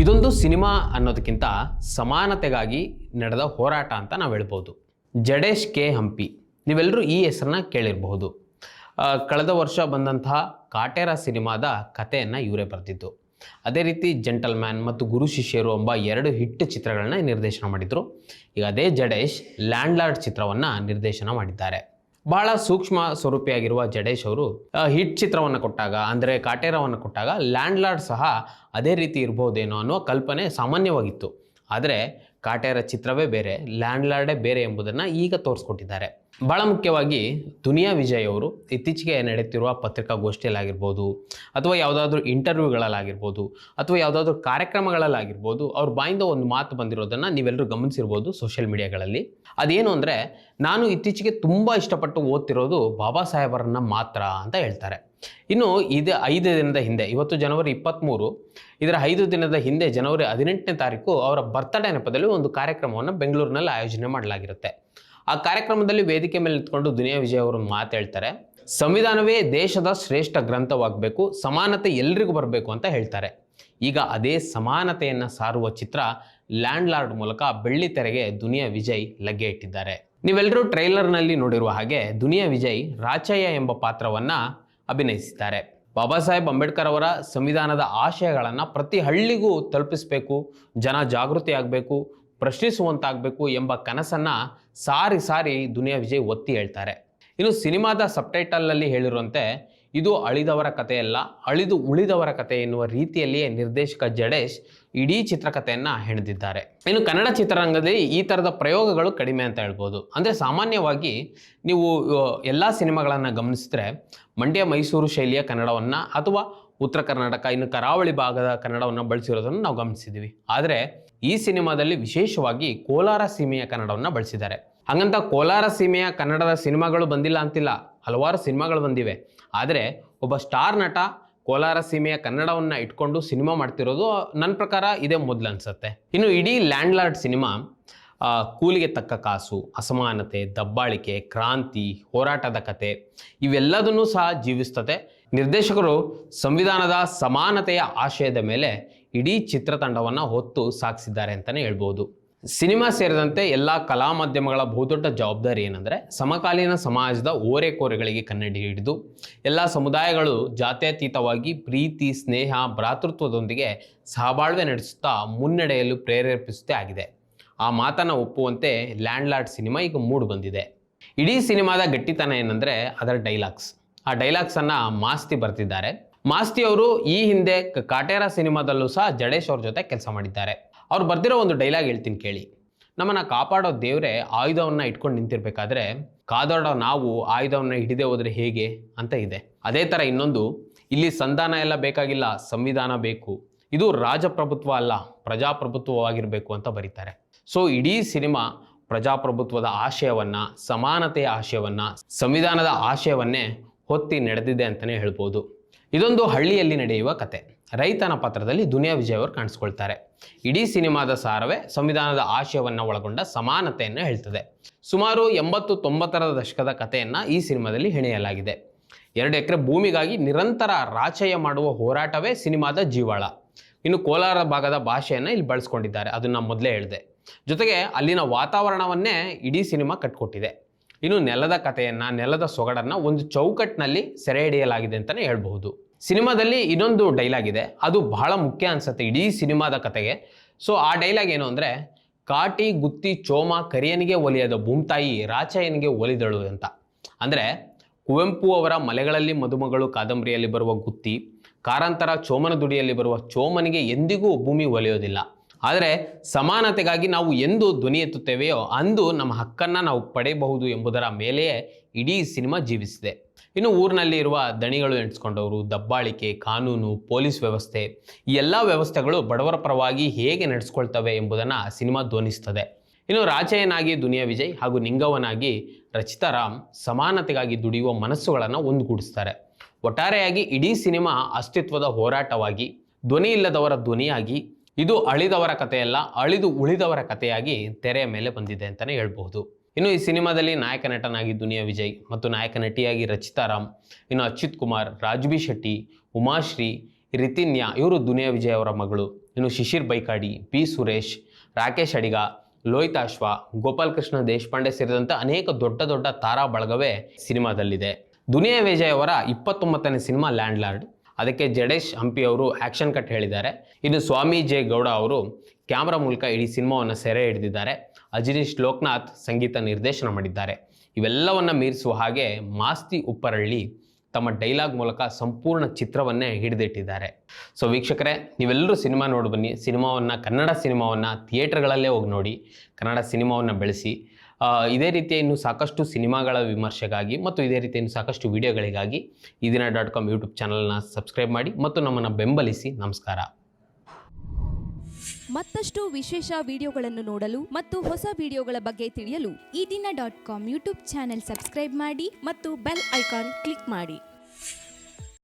ಇದೊಂದು ಸಿನಿಮಾ ಅನ್ನೋದಕ್ಕಿಂತ ಸಮಾನತೆಗಾಗಿ ನಡೆದ ಹೋರಾಟ ಅಂತ ನಾವು ಹೇಳ್ಬೋದು. ಜಡೇಶ್ ಕೆ ಹಂಪಿ. ನೀವೆಲ್ಲರೂ ಈ ಹೆಸರನ್ನ ಕೇಳಿರಬಹುದು. ಕಳೆದ ವರ್ಷ ಬಂದಂತಹ ಕಾಟೇರ ಸಿನಿಮಾದ ಕಥೆಯನ್ನು ಇವರೇ ಬರೆದಿದ್ದು. ಅದೇ ರೀತಿ ಜೆಂಟಲ್ಮ್ಯಾನ್ ಮತ್ತು ಗುರು ಶಿಷ್ಯರು ಎಂಬ ಎರಡು ಹಿಟ್ ಚಿತ್ರಗಳನ್ನ ನಿರ್ದೇಶನ ಮಾಡಿದರು. ಈಗ ಅದೇ ಜಡೇಶ್ ಲ್ಯಾಂಡ್ಲಾರ್ಡ್ ಚಿತ್ರವನ್ನು ನಿರ್ದೇಶನ ಮಾಡಿದ್ದಾರೆ. ಬಹಳ ಸೂಕ್ಷ್ಮ ಸ್ವರೂಪಿಯಾಗಿರುವ ಜಡೇಶ್ ಅವರು ಹಿಟ್ ಚಿತ್ರವನ್ನು ಕೊಟ್ಟಾಗ, ಅಂದರೆ ಕಾಟೇರವನ್ನು ಕೊಟ್ಟಾಗ, ಲ್ಯಾಂಡ್ಲಾರ್ಡ್ ಸಹ ಅದೇ ರೀತಿ ಇರ್ಬೋದೇನೋ ಅನ್ನುವ ಕಲ್ಪನೆ ಸಾಮಾನ್ಯವಾಗಿತ್ತು. ಆದರೆ ಕಾಟೇರ ಚಿತ್ರವೇ ಬೇರೆ ಲ್ಯಾಂಡ್ ಲಾರ್ಡೇ ಬೇರೆ ಎಂಬುದನ್ನು ಈಗ ತೋರಿಸ್ಕೊಟ್ಟಿದ್ದಾರೆ. ಬಹಳ ಮುಖ್ಯವಾಗಿ ದುನಿಯಾ ವಿಜಯ್ ಅವರು ಇತ್ತೀಚೆಗೆ ನಡೆಯುತ್ತಿರುವ ಪತ್ರಿಕಾಗೋಷ್ಠಿಯಲ್ಲಾಗಿರ್ಬೋದು, ಅಥವಾ ಯಾವುದಾದ್ರೂ ಇಂಟರ್ವ್ಯೂಗಳಲ್ಲಾಗಿರ್ಬೋದು, ಅಥವಾ ಯಾವುದಾದ್ರೂ ಕಾರ್ಯಕ್ರಮಗಳಲ್ಲಾಗಿರ್ಬೋದು, ಅವ್ರ ಬಾಯಿಂದ ಒಂದು ಮಾತು ಬಂದಿರೋದನ್ನು ನೀವೆಲ್ಲರೂ ಗಮನಿಸಿರ್ಬೋದು ಸೋಷಿಯಲ್ ಮೀಡಿಯಾಗಳಲ್ಲಿ ಅದೇನು ಅಂದರೆ, ನಾನು ಇತ್ತೀಚೆಗೆ ತುಂಬ ಇಷ್ಟಪಟ್ಟು ಓದ್ತಿರೋದು ಬಾಬಾ ಸಾಹೇಬರನ್ನ ಮಾತ್ರ ಅಂತ ಹೇಳ್ತಾರೆ. ಇನ್ನು ಇದು ಐದು ದಿನದ ಹಿಂದೆ, ಇವತ್ತು ಜನವರಿ ಇಪ್ಪತ್ತ್ಮೂರು ಇದರ ಐದು ದಿನದ ಹಿಂದೆ ಜನವರಿ ಹದಿನೆಂಟನೇ ತಾರೀಕು ಅವರ ಬರ್ತ್ಡೇ ನೆಪದಲ್ಲಿ ಒಂದು ಕಾರ್ಯಕ್ರಮವನ್ನು ಬೆಂಗಳೂರಿನಲ್ಲಿ ಆಯೋಜನೆ ಮಾಡಲಾಗಿರುತ್ತೆ. ಆ ಕಾರ್ಯಕ್ರಮದಲ್ಲಿ ವೇದಿಕೆ ಮೇಲೆ ನಿಂತ್ಕೊಂಡು ದುನಿಯಾ ವಿಜಯ್ ಅವರು ಮಾತು ಹೇಳ್ತಾರೆ, ಸಂವಿಧಾನವೇ ದೇಶದ ಶ್ರೇಷ್ಠ ಗ್ರಂಥವಾಗಬೇಕು, ಸಮಾನತೆ ಎಲ್ರಿಗೂ ಬರಬೇಕು ಅಂತ ಹೇಳ್ತಾರೆ. ಈಗ ಅದೇ ಸಮಾನತೆಯನ್ನು ಸಾರುವ ಚಿತ್ರ ಲ್ಯಾಂಡ್ ಲಾರ್ಡ್ ಮೂಲಕ ಬೆಳ್ಳಿ ತೆರೆಗೆ ದುನಿಯಾ ವಿಜಯ್ ಲಗ್ಗೆ ಇಟ್ಟಿದ್ದಾರೆ. ನೀವೆಲ್ಲರೂ ಟ್ರೈಲರ್ನಲ್ಲಿ ನೋಡಿರುವ ಹಾಗೆ ದುನಿಯಾ ವಿಜಯ್ ರಾಚಯ್ಯ ಎಂಬ ಪಾತ್ರವನ್ನು ಅಭಿನಯಿಸಿದ್ದಾರೆ. ಬಾಬಾ ಸಾಹೇಬ್ ಅಂಬೇಡ್ಕರ್ ಅವರ ಸಂವಿಧಾನದ ಆಶಯಗಳನ್ನು ಪ್ರತಿ ಹಳ್ಳಿಗೂ ತಲುಪಿಸಬೇಕು, ಜನ ಜಾಗೃತಿ ಆಗಬೇಕು ಪ್ರಶ್ನಿಸುವಂತಾಗಬೇಕು ಎಂಬ ಕನಸನ್ನು ಸಾರಿ ಸಾರಿ ದುನಿಯಾ ವಿಜಯ್ ಒತ್ತಿ ಹೇಳ್ತಾರೆ. ಇನ್ನು ಸಿನಿಮಾದ ಸಬ್ಟೈಟಲ್ನಲ್ಲಿ ಹೇಳಿರುವಂತೆ ಇದು ಅಳಿದವರ ಕಥೆಯಲ್ಲ, ಅಳಿದು ಉಳಿದವರ ಕಥೆ ಎನ್ನುವ ರೀತಿಯಲ್ಲಿಯೇ ನಿರ್ದೇಶಕ ಜಡೇಶ್ ಇಡೀ ಚಿತ್ರಕಥೆಯನ್ನು ಹೆಣೆದಿದ್ದಾರೆ. ಇನ್ನು ಕನ್ನಡ ಚಿತ್ರರಂಗದಲ್ಲಿ ಈ ಥರದ ಪ್ರಯೋಗಗಳು ಕಡಿಮೆ ಅಂತ ಹೇಳ್ಬೋದು. ಅಂದರೆ ಸಾಮಾನ್ಯವಾಗಿ ನೀವು ಎಲ್ಲ ಸಿನಿಮಾಗಳನ್ನು ಗಮನಿಸಿದ್ರೆ ಮಂಡ್ಯ ಮೈಸೂರು ಶೈಲಿಯ ಕನ್ನಡವನ್ನು ಅಥವಾ ಉತ್ತರ ಕರ್ನಾಟಕ, ಇನ್ನು ಕರಾವಳಿ ಭಾಗದ ಕನ್ನಡವನ್ನು ಬಳಸಿರೋದನ್ನು ನಾವು ಗಮನಿಸಿದ್ದೀವಿ ಆದರೆ ಈ ಸಿನಿಮಾದಲ್ಲಿ ವಿಶೇಷವಾಗಿ ಕೋಲಾರ ಸೀಮೆಯ ಕನ್ನಡವನ್ನು ಬಳಸಿದ್ದಾರೆ. ಹಾಗಂತ ಕೋಲಾರ ಸೀಮೆಯ ಕನ್ನಡದ ಸಿನಿಮಾಗಳು ಬಂದಿಲ್ಲ ಅಂತಿಲ್ಲ. ಹಲವಾರು ಸಿನಿಮಾಗಳು ಬಂದಿವೆ. ಆದರೆ ಒಬ್ಬ ಸ್ಟಾರ್ ನಟ ಕೋಲಾರ ಸೀಮೆಯ ಕನ್ನಡವನ್ನು ಇಟ್ಕೊಂಡು ಸಿನಿಮಾ ಮಾಡ್ತಿರೋದು ನನ್ನ ಪ್ರಕಾರ ಇದೇ ಮೊದಲು ಅನಿಸುತ್ತೆ. ಇನ್ನು ಇಡೀ ಲ್ಯಾಂಡ್ಲಾರ್ಡ್ ಸಿನಿಮಾ ಕೂಲಿಗೆ ತಕ್ಕ ಕಾಸು, ಅಸಮಾನತೆ, ದಬ್ಬಾಳಿಕೆ, ಕ್ರಾಂತಿ, ಹೋರಾಟದ ಕತೆ ಇವೆಲ್ಲದನ್ನೂ ಸಹ ಜೀವಿಸ್ತದೆ. ನಿರ್ದೇಶಕರು ಸಂವಿಧಾನದ ಸಮಾನತೆಯ ಆಶಯದ ಮೇಲೆ ಇಡೀ ಚಿತ್ರತಂಡವನ್ನು ಹೊತ್ತು ಸಾಗಿಸಿದ್ದಾರೆ ಅಂತಲೇ ಹೇಳ್ಬೋದು. ಸಿನಿಮಾ ಸೇರಿದಂತೆ ಎಲ್ಲ ಕಲಾ ಮಾಧ್ಯಮಗಳ ಬಹುದೊಡ್ಡ ಜವಾಬ್ದಾರಿ ಏನಂದರೆ ಸಮಕಾಲೀನ ಸಮಾಜದ ಓರೆಕೋರೆಗಳಿಗೆ ಕನ್ನಡಿ ಹಿಡಿದು ಎಲ್ಲ ಸಮುದಾಯಗಳು ಜಾತ್ಯತೀತವಾಗಿ ಪ್ರೀತಿ, ಸ್ನೇಹ, ಭ್ರಾತೃತ್ವದೊಂದಿಗೆ ಸಹಬಾಳ್ವೆ ನಡೆಸುತ್ತಾ ಮುನ್ನಡೆಯಲು ಪ್ರೇರೇಪಿಸುತ್ತೆ ಆಗಿದೆ. ಆ ಮಾತನ್ನು ಒಪ್ಪುವಂತೆ ಲ್ಯಾಂಡ್ಲಾರ್ಡ್ ಸಿನಿಮಾ ಈಗ ಮೂಡು ಬಂದಿದೆ. ಇಡೀ ಸಿನಿಮಾದ ಗಟ್ಟಿತನ ಏನಂದರೆ ಅದರ ಡೈಲಾಗ್ಸ್. ಆ ಡೈಲಾಗ್ಸನ್ನು ಮಾಸ್ತಿ ಬರ್ತಿದ್ದಾರೆ. ಮಾಸ್ತಿ ಅವರು ಈ ಹಿಂದೆ ಕಾಟೇರ ಸಿನಿಮಾದಲ್ಲೂ ಸಹ ಜಡೇಶ್ ಅವ್ರ ಜೊತೆ ಕೆಲಸ ಮಾಡಿದ್ದಾರೆ. ಅವ್ರು ಬರ್ದಿರೋ ಒಂದು ಡೈಲಾಗ್ ಹೇಳ್ತೀನಿ ಕೇಳಿ. ನಮ್ಮನ್ನು ಕಾಪಾಡೋ ದೇವರೇ ಆಯುಧವನ್ನು ಇಟ್ಕೊಂಡು ನಿಂತಿರ್ಬೇಕಾದ್ರೆ ಕಾದಾಡೋ ನಾವು ಆಯುಧವನ್ನು ಹಿಡಿದೇ ಹೋದರೆ ಹೇಗೆ ಅಂತ ಇದೆ. ಅದೇ ಥರ ಇನ್ನೊಂದು, ಇಲ್ಲಿ ಸಂಧಾನ ಎಲ್ಲ ಬೇಕಾಗಿಲ್ಲ, ಸಂವಿಧಾನ ಬೇಕು. ಇದು ರಾಜಪ್ರಭುತ್ವ ಅಲ್ಲ, ಪ್ರಜಾಪ್ರಭುತ್ವವಾಗಿರಬೇಕು ಅಂತ ಬರೀತಾರೆ. ಸೊ ಇಡೀ ಸಿನಿಮಾ ಪ್ರಜಾಪ್ರಭುತ್ವದ ಆಶಯವನ್ನು, ಸಮಾನತೆಯ ಆಶಯವನ್ನು, ಸಂವಿಧಾನದ ಆಶಯವನ್ನೇ ಹೊತ್ತಿ ನಡೆದಿದೆ ಅಂತಲೇ ಹೇಳ್ಬೋದು. ಇದೊಂದು ಹಳ್ಳಿಯಲ್ಲಿ ನಡೆಯುವ ಕತೆ. ರೈತನ ಪಾತ್ರದಲ್ಲಿ ದುನಿಯಾ ವಿಜಯ್ ಅವರು ಕಾಣಿಸ್ಕೊಳ್ತಾರೆ. ಇಡೀ ಸಿನಿಮಾದ ಸಾರವೇ ಸಂವಿಧಾನದ ಆಶಯವನ್ನು ಒಳಗೊಂಡ ಸಮಾನತೆಯನ್ನು ಹೇಳ್ತದೆ. ಸುಮಾರು ಎಂಬತ್ತು ತೊಂಬತ್ತರ ದಶಕದ ಕಥೆಯನ್ನು ಈ ಸಿನಿಮಾದಲ್ಲಿ ಹೆಣೆಯಲಾಗಿದೆ. ಎರಡು ಎಕರೆ ಭೂಮಿಗಾಗಿ ನಿರಂತರ ರಾಚಯ ಮಾಡುವ ಹೋರಾಟವೇ ಸಿನಿಮಾದ ಜೀವಾಳ. ಇನ್ನು ಕೋಲಾರ ಭಾಗದ ಭಾಷೆಯನ್ನು ಇಲ್ಲಿ ಬಳಸ್ಕೊಂಡಿದ್ದಾರೆ. ಅದನ್ನು ಮೊದಲೇ ಹೇಳಿದೆ. ಜೊತೆಗೆ ಅಲ್ಲಿನ ವಾತಾವರಣವನ್ನೇ ಇಡೀ ಸಿನಿಮಾ ಕಟ್ಕೊಟ್ಟಿದೆ. ಇನ್ನು ನೆಲದ ಕಥೆಯನ್ನು, ನೆಲದ ಸೊಗಡನ್ನು ಒಂದು ಚೌಕಟ್ಟಿನಲ್ಲಿ ಸೆರೆ ಹಿಡಿಯಲಾಗಿದೆ ಅಂತಲೇ ಹೇಳ್ಬಹುದು. ಸಿನಿಮಾದಲ್ಲಿ ಇನ್ನೊಂದು ಡೈಲಾಗ್ ಇದೆ. ಅದು ಬಹಳ ಮುಖ್ಯ ಅನ್ಸುತ್ತೆ ಇಡೀ ಸಿನಿಮಾದ ಕತೆಗೆ. ಸೊ ಆ ಡೈಲಾಗ್ ಏನು ಅಂದರೆ, ಕಾಟಿ ಗುತ್ತಿ ಚೋಮ ಕರಿಯನಿಗೆ ಒಲಿಯದ ಭೂಮ್ತಾಯಿ ರಾಚಯ್ಯನಿಗೆ ಒಲಿದಳು ಅಂತ. ಅಂದರೆ, ಕುವೆಂಪು ಅವರ ಮಲೆಗಳಲ್ಲಿ ಮದುಮಗಳು ಕಾದಂಬರಿಯಲ್ಲಿ ಬರುವ ಗುತ್ತಿ, ಕಾರಂತರ ಚೋಮನ ದುಡಿಯಲ್ಲಿ ಬರುವ ಚೋಮನಿಗೆ ಎಂದಿಗೂ ಭೂಮಿ ಒಲಿಯೋದಿಲ್ಲ. ಆದರೆ ಸಮಾನತೆಗಾಗಿ ನಾವು ಎಂದು ಧ್ವನಿ ಎತ್ತುತ್ತೇವೆಯೋ ಅಂದು ನಮ್ಮ ಹಕ್ಕನ್ನು ನಾವು ಪಡೆಯಬಹುದು ಎಂಬುದರ ಮೇಲೆಯೇ ಇಡೀ ಸಿನಿಮಾ ಜೀವಿಸಿದೆ. ಇನ್ನು ಊರಿನಲ್ಲಿ ಇರುವ ದಣಿಗಳು ಎಣಿಸ್ಕೊಂಡವರು, ದಬ್ಬಾಳಿಕೆ, ಕಾನೂನು, ಪೊಲೀಸ್ ವ್ಯವಸ್ಥೆ, ಈ ಎಲ್ಲ ವ್ಯವಸ್ಥೆಗಳು ಬಡವರ ಪರವಾಗಿ ಹೇಗೆ ನಡೆಸ್ಕೊಳ್ತವೆ ಎಂಬುದನ್ನು ಸಿನಿಮಾ ಧ್ವನಿಸ್ತದೆ. ಇನ್ನು ರಾಜಯ್ಯನಾಗಿ ದುನಿಯಾ ವಿಜಯ್ ಹಾಗೂ ನಿಂಗವನಾಗಿ ರಚಿತಾ ರಾಮ್ ಸಮಾನತೆಗಾಗಿ ದುಡಿಯುವ ಮನಸ್ಸುಗಳನ್ನು ಒಂದುಗೂಡಿಸ್ತಾರೆ. ಒಟ್ಟಾರೆಯಾಗಿ ಇಡೀ ಸಿನಿಮಾ ಅಸ್ತಿತ್ವದ ಹೋರಾಟವಾಗಿ, ಧ್ವನಿ ಇಲ್ಲದವರ ಧ್ವನಿಯಾಗಿ ಇದು ಅಳಿದವರ ಕಥೆಯಲ್ಲ, ಅಳಿದು ಉಳಿದವರ ಕಥೆಯಾಗಿ ತೆರೆಯ ಮೇಲೆ ಬಂದಿದೆ ಅಂತಲೇ ಹೇಳ್ಬಹುದು. ಇನ್ನು ಈ ಸಿನಿಮಾದಲ್ಲಿ ನಾಯಕ ನಟನಾಗಿ ದುನಿಯಾ ವಿಜಯ್ ಮತ್ತು ನಾಯಕ ನಟಿಯಾಗಿ ರಚಿತಾ ರಾಮ್, ಇನ್ನು ಅಚ್ಯುತ್ ಕುಮಾರ್, ರಾಜ್ಬಿ ಶೆಟ್ಟಿ, ಉಮಾಶ್ರೀ, ರಿತಿನ್ಯಾ ಇವರು ದುನಿಯಾ ವಿಜಯ್ ಅವರ ಮಗಳು. ಇನ್ನು ಶಿಶಿರ್ ಬೈಕಾಡಿ, ಪಿ ಸುರೇಶ್, ರಾಕೇಶ್ ಅಡಿಗ, ಲೋಹಿತ್ ಅಶ್ವ, ಗೋಪಾಲ್ ಕೃಷ್ಣ ದೇಶಪಾಂಡೆ ಸೇರಿದಂತೆ ಅನೇಕ ದೊಡ್ಡ ದೊಡ್ಡ ತಾರಾ ಬಳಗವೇ ಸಿನಿಮಾದಲ್ಲಿದೆ. ದುನಿಯಾ ವಿಜಯ್ ಅವರ ಇಪ್ಪತ್ತೊಂಬತ್ತನೇ ಸಿನಿಮಾ ಲ್ಯಾಂಡ್ ಲಾರ್ಡ್ ಅದಕ್ಕೆ ಜಡೇಶ್ ಹಂಪಿ ಅವರು ಆ್ಯಕ್ಷನ್ ಕಟ್ ಹೇಳಿದ್ದಾರೆ. ಇನ್ನು ಸ್ವಾಮಿ ಜೆ ಗೌಡ ಅವರು ಕ್ಯಾಮ್ರಾ ಮೂಲಕ ಇಡೀ ಸಿನಿಮಾವನ್ನು ಸೆರೆ ಹಿಡಿದಿದ್ದಾರೆ. ಅಜಿನೀಶ್ ಲೋಕನಾಥ್ ಸಂಗೀತ ನಿರ್ದೇಶನ ಮಾಡಿದ್ದಾರೆ. ಇವೆಲ್ಲವನ್ನು ಮೀರಿಸುವ ಹಾಗೆ ಮಾಸ್ತಿ ಉಪ್ಪರಳ್ಳಿ ತಮ್ಮ ಡೈಲಾಗ್ ಮೂಲಕ ಸಂಪೂರ್ಣ ಚಿತ್ರವನ್ನೇ ಹಿಡಿದಿಟ್ಟಿದ್ದಾರೆ. ಸೊ ವೀಕ್ಷಕರೇ, ನೀವೆಲ್ಲರೂ ಸಿನಿಮಾ ನೋಡಿ ಬನ್ನಿ. ಸಿನಿಮಾವನ್ನು, ಕನ್ನಡ ಸಿನಿಮಾವನ್ನು ಥಿಯೇಟರ್ಗಳಲ್ಲೇ ಹೋಗಿ ನೋಡಿ. ಕನ್ನಡ ಸಿನಿಮಾವನ್ನು ಬೆಳೆಸಿ. ಇದೇ ರೀತಿಯ ಇನ್ನು ಸಾಕಷ್ಟು ಸಿನಿಮಾಗಳ ವಿಮರ್ಶೆಗಾಗಿ ಮತ್ತು ಇದೇ ರೀತಿಯ ಇನ್ನು ಸಾಕಷ್ಟು ವಿಡಿಯೋಗಳಿಗಾಗಿ Eedina dot com YouTube ಚಾನಲ್ನ ಸಬ್ಸ್ಕ್ರೈಬ್ ಮಾಡಿ ಮತ್ತು ನಮ್ಮನ್ನು ಬೆಂಬಲಿಸಿ. ನಮಸ್ಕಾರ. ಮತ್ತಷ್ಟು ವಿಶೇಷ ವಿಡಿಯೋಗಳನ್ನು ನೋಡಲು ಮತ್ತು ಹೊಸ ವಿಡಿಯೋಗಳ ಬಗ್ಗೆ ತಿಳಿಯಲು Eedina dot com YouTube channel subscribe ಮಾಡಿ ಮತ್ತು ಬೆಲ್ ಐಕಾನ್ ಕ್ಲಿಕ್ ಮಾಡಿ.